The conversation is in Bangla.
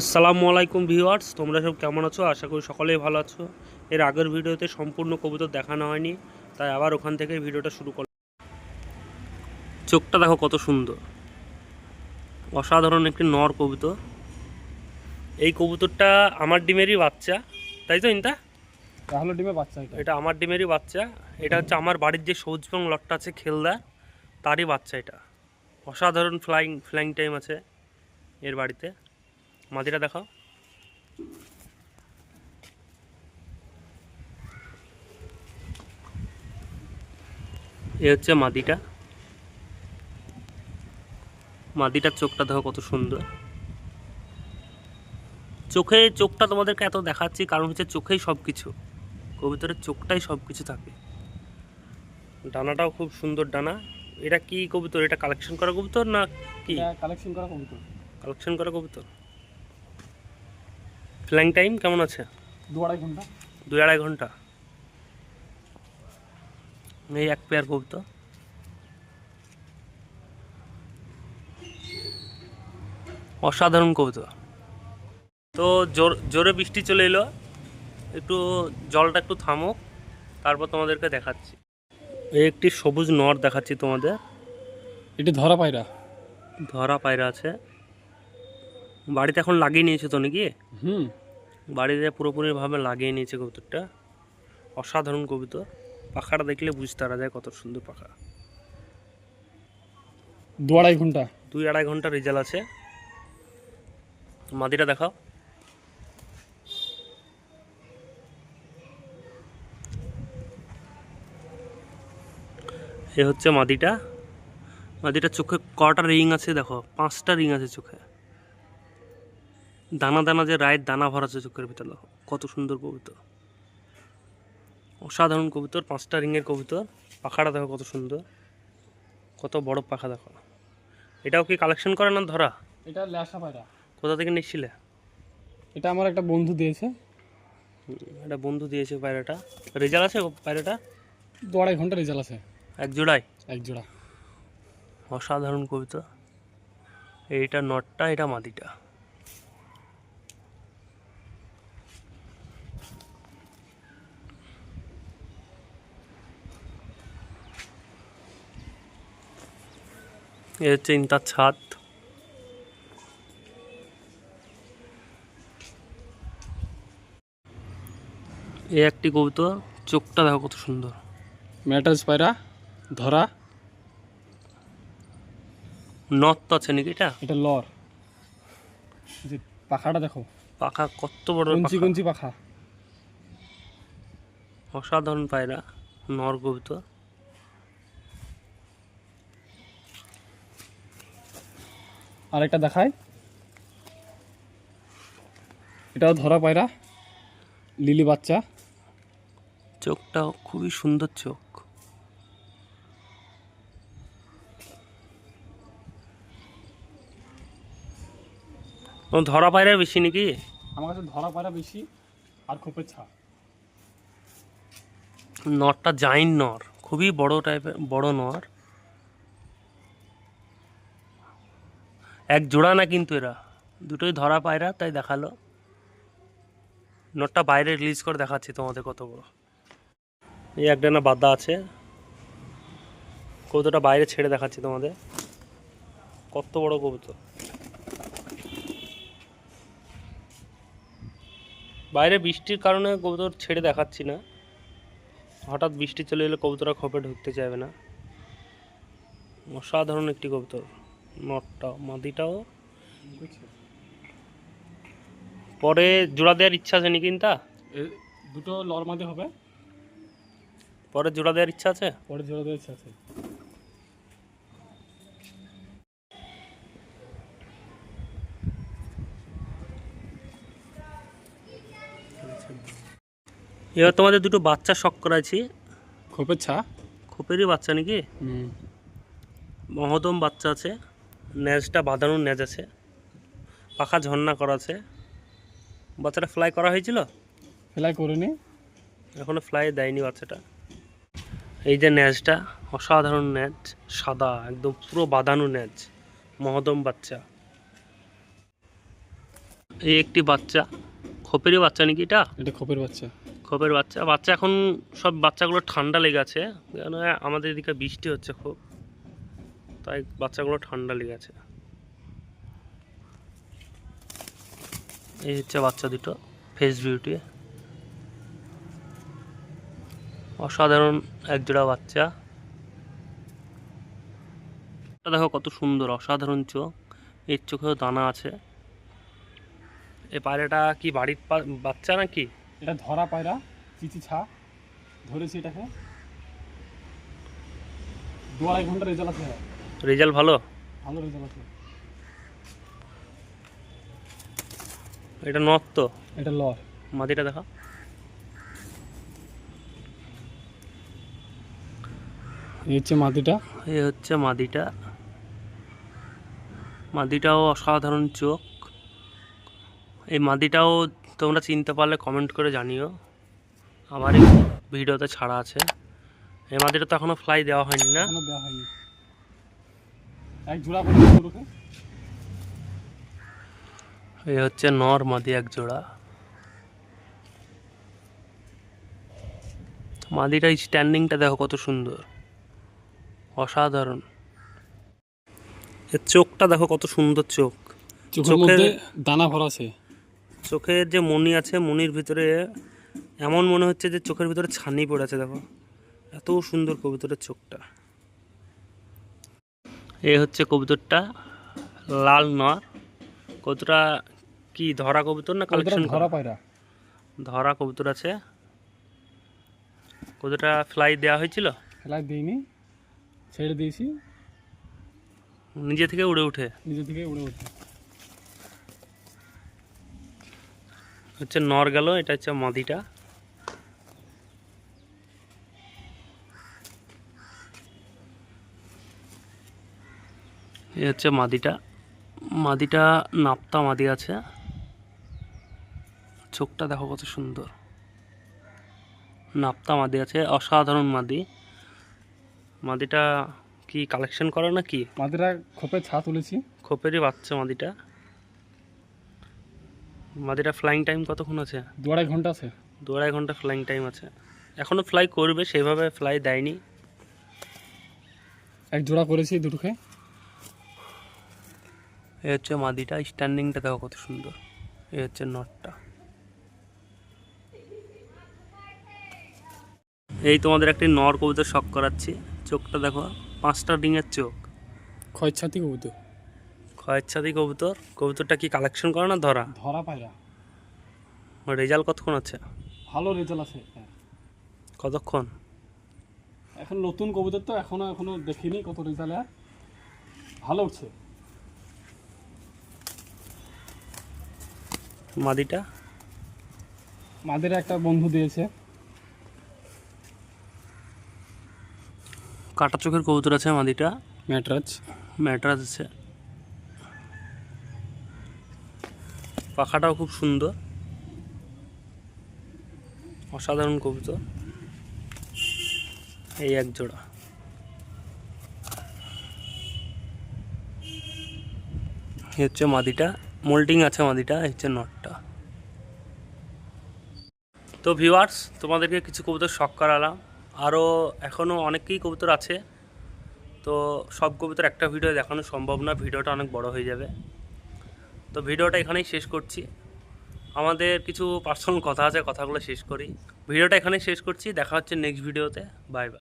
আসসালামু আলাইকুম ভিউয়ার্স তোমরা সব কেমন আছো? আশা করি সকলেই ভালো আছো। এর আগের ভিডিওতে সম্পূর্ণ কবুতর দেখানো হয়নি তাই আবার ওখান থেকে ভিডিওটা শুরু করলাম। চোখটা দেখো কত সুন্দর। অসাধারণ একটি নর কবুতর। এই কবুতরটা আমার ডিমেরই বাচ্চা তাই তো ইন্তা? রাহুল ডিমের বাচ্চা এটা। এটা আমার ডিমেরই বাচ্চা। এটা হচ্ছে আমার বাড়ির যে সবুজ রং লটটা আছে খেলদা তারই বাচ্চা এটা। অসাধারণ ফ্লাইং ফ্লাইং টাইম আছে এর বাড়িতে। মাদিটা দেখাও। এ হচ্ছে মাদিটা মাদিটার চোখটা দেখো কত সুন্দর। চোখে চোখটা তোমাদেরকে এত দেখাচ্ছি কারণ হচ্ছে চোখেই সব কিছু কবুতরের চোখটাই সব কিছু থাকে। ডানাটাও খুব সুন্দর ডানা। এটা কি কবুতর? এটা কালেকশন করা কবুতর না কি? কালেকশন করা কবুতর। কালেকশন করা কবুতর? ফ্ল্যাং টাইম কেমন আছে? দু আড়াই ঘণ্টা। দুই আড়াই ঘণ্টা। এই এক পেয়ার কবুতর। অসাধারণ কবুতর। তো জোর জোরে বৃষ্টি চলে এলো। একটু জলটা একটু থামুক তারপর তোমাদেরকে দেখাচ্ছি। এই একটি সবুজ নর দেখাচ্ছি তোমাদের। এটি ধরা পায়রা। ধরা পায়রা আছে। বাড়িতে এখন লাগিয়ে নিয়েছে তো নাকি? হুম। বাড়িতে পুরোপুরিভাবে লাগিয়ে নিয়েছে কবুতরটা। অসাধারণ কবুতর। পাখাটা দেখলে বুঝতে পারা যায় কত সুন্দর পাখা। দু আড়াই ঘণ্টা। দুই আড়াই ঘণ্টা রেজাল্ট আছে। মাদিটা দেখাও। এ হচ্ছে মাদিটা। মাদিটার চোখে কটা রিং আছে দেখো? পাঁচটা রিং আছে চোখে। দানা দানা যে রায়ের দানা ভরা আছে চোখের ভিতরে কত সুন্দর কবুতর অসাধারণ কবুতর পাঁচটা রিংয়ের কবুতর পাখাটা দেখো কত সুন্দর কত বড় পাখা দেখো। এটাও কি কালেকশন করে না ধরা? এটা ল্যাসা পায়রা। কোথা থেকে নিচ্ছিলে? এটা আমার একটা বন্ধু দিয়েছে। একটা বন্ধু দিয়েছে পায়রাটা। রেজাল্ট আছে পায়রাটা? দু আড়াই ঘণ্টা রেজাল্ট আছে। এক জোড়ায়? এক জোড়া। অসাধারণ কবিতা। এইটা নটটা এটা মাদিটা। এ হচ্ছে ইন্তার ছাদ। এ একটি কবুতর চোখটা দেখো কত সুন্দর। ম্যাটার্স পায়রা ধরা। নথ তো আছে নাকি এটা? এটা লর। যে পাখাটা দেখো। পাখা কত বড় কঞ্চি। কঞ্চি পাখা। অসাধারণ পায়রা নর কবুতর। আর একটা দেখায় এটাও ধরা পায়রা লিলি বাচ্চা। চোখটাও খুবই সুন্দর চোখ। ধরা পায়রা বেশি নাকি? আমার কাছে ধরা পায়রা বেশি আর খোপের ছা নরটা জাইন নর খুবই বড় টাইপের বড় নর। এক জোড়া না কিন্তু এরা। দুটোই ধরা পায়রা, তাই দেখাল। নোটটা বাইরে রিলিজ করে দেখাচ্ছি তোমাদের কত বড়। এই একডানা বাদা আছে। কবুতরটা বাইরে ছেড়ে দেখাচ্ছি তোমাদের। কত বড় কবুতর। বাইরে বৃষ্টির কারণে কবুতর ছেড়ে দেখাচ্ছি না। হঠাৎ বৃষ্টি চলে এলে কবুতরা খোপে ঢুকতে চাইবে না। অসাধারণ একটি কবুতর। নটটা মাদিটাও। পরে জোড়া দেওয়ার ইচ্ছা আছে নাকি তা দুটো লর মাঝে হবে। পরে জোড়া দেওয়ার ইচ্ছা আছে? পরে জোড়া দিয়েছে আছে। এবার তোমাদের দুটো বাচ্চা শখ করাইছি। খোপের ছা। খোপেরই বাচ্চা নাকি? হুম। মহদম বাচ্চা আছে। ন্যাজটা বাঁধানোর ন্যাজ আছে। পাখা ঝর্ণা করা আছে। বাচ্চাটা ফ্লাই করা হয়েছিল? ফ্লাই করিনি। এখনও ফ্লাই দেয়নি বাচ্চাটা। এই যে ন্যাজটা অসাধারণ ন্যাজ সাদা একদম পুরো বাঁধানো ন্যাজ মহদম বাচ্চা। এই একটি বাচ্চা খোপেরই বাচ্চা নাকি এটা? এটা খোপের বাচ্চা। খোপের বাচ্চা। বাচ্চা এখন সব বাচ্চাগুলো ঠান্ডা লেগে আছে। কেন আমাদের এদিকে বৃষ্টি হচ্ছে খুব। তাই বাচ্চাগুলো ঠান্ডা লেগে আছে এই হচ্ছে বাচ্চা দুটো ফেস বিউটি অসাধারণ একজোড়া বাচ্চা। দেখো কত সুন্দর, অসাধারণ চোখ। এর চোখেও দানা আছে। এ পায়রাটা কি বাড়ির বাচ্চা নাকি? এটা ধরা পায়রা, চিচি ছা। ধরেছি এটাকে। দু আড়াই ঘণ্টা রেজাল্ট আছে। রেজাল্ট ভালো? ভালো রেজাল্ট আছে। এটা নর তো? এটা লর মাদিটা দেখা। এই হচ্ছে মাটিটা। এই হচ্ছে মাদিটা মাদিটাও অসাধারণ চোখ। এই মাদিটাও তোমরা চিনতে পারলে কমেন্ট করে জানিও। আমার এই ভিডিওতে ছাড়া আছে। এই মাদিটা তো এখনও ফ্লাই দেওয়া হয়নি না? দেওয়া হয়নি। এক জোড়া করে গরুকে এই হচ্ছে নর মাদি এক জোড়া। মাদিটার স্ট্যান্ডিংটা দেখো কত সুন্দর। অসাধারণ। এর চোখটা দেখো কত সুন্দর চোখ। চোখের চোখের- দানা ভরা আছে। চোখের যে মনি আছে মনির ভিতরে এমন মনে হচ্ছে যে চোখের ভিতরে ছানি পড়েছে দেখো। এত সুন্দর কবিতরের চোখটা। এ হচ্ছে কবুতরটা লাল নর। কবুতরটা কি ধরা কবুতর না কালেকশন ধরা পায়রা। ধরা কবুতর আছে। কবুতরটা ফ্লাই দেওয়া হয়েছিল? খেলায় দিইনি ছেড়ে দিয়েছি। নিজে থেকে উড়ে উঠে নিজে থেকে উড়ে উঠে হচ্ছে নর গেল এটা হচ্ছে মাদিটা। এই হচ্ছে মাদিটা। মাদিটা নাপ্তা মাদি আছে। চোখটা দেখো কত সুন্দর। নাপ্তা মাদি আছে অসাধারণ মাদি। মাদিটা কি কালেকশন করে নাকি? মাটিরা খোপের ছা তুলেছি। খোপেরই বাচ্চা মাদিটা। মাদিটা ফ্লাইং টাইম কতক্ষণ আছে? দু আড়াই ঘণ্টা আছে। দু আড়াই ঘণ্টা ফ্লাইং টাইম আছে। এখনও ফ্লাই করবে সেভাবে ফ্লাই দেয়নি। এক জোড়া করেছি দুটোকে। এ হচ্ছে মাদিটা স্ট্যান্ডিংটা দেখো কত সুন্দর। এ হচ্ছে নটটা এই তোমাদের একটি নর কবুতর শখ করাচ্ছি। চোখটা দেখো পাঁচটা ডিঙের চোখ। খয়ের ছাতি কবুতর। খয়েরছাদি কবুতর? কবুতরটা কি কালেকশন করে না ধরা? ধরা পায়রা রেজাল্ট কতক্ষণ আছে? ভালো রেজাল্ট আছে হ্যাঁ। কতক্ষণ? এখন নতুন কবুতর তো এখনও এখনও দেখিনি কত রেজাল্ট ভালো উঠছে। মাদিটা? মাদের একটা বন্ধু দিয়েছে। কাটা চোখের কবুতর আছে মাদিটা? ম্যাটরাজ। ম্যাট্রাস আছে। পাখাটাও খুব সুন্দর। অসাধারণ কবুতর। এই এক জোড়া। এই হচ্ছে মাদিটা। মোল্ডিং আছে মাদিটা হচ্ছে নটটা তো ভিউয়ার্স তোমাদেরকে কিছু কবুতর শখ করালাম। আরও এখনও অনেকেই কবুতর আছে। তো সব কবিতার একটা ভিডিও দেখানো সম্ভব না, ভিডিওটা অনেক বড় হয়ে যাবে। তো ভিডিওটা এখানেই শেষ করছি। আমাদের কিছু পার্সোনাল কথা আছে, কথাগুলো শেষ করি। ভিডিওটা এখানেই শেষ করছি, দেখা হচ্ছে নেক্সট ভিডিওতে বাই বাই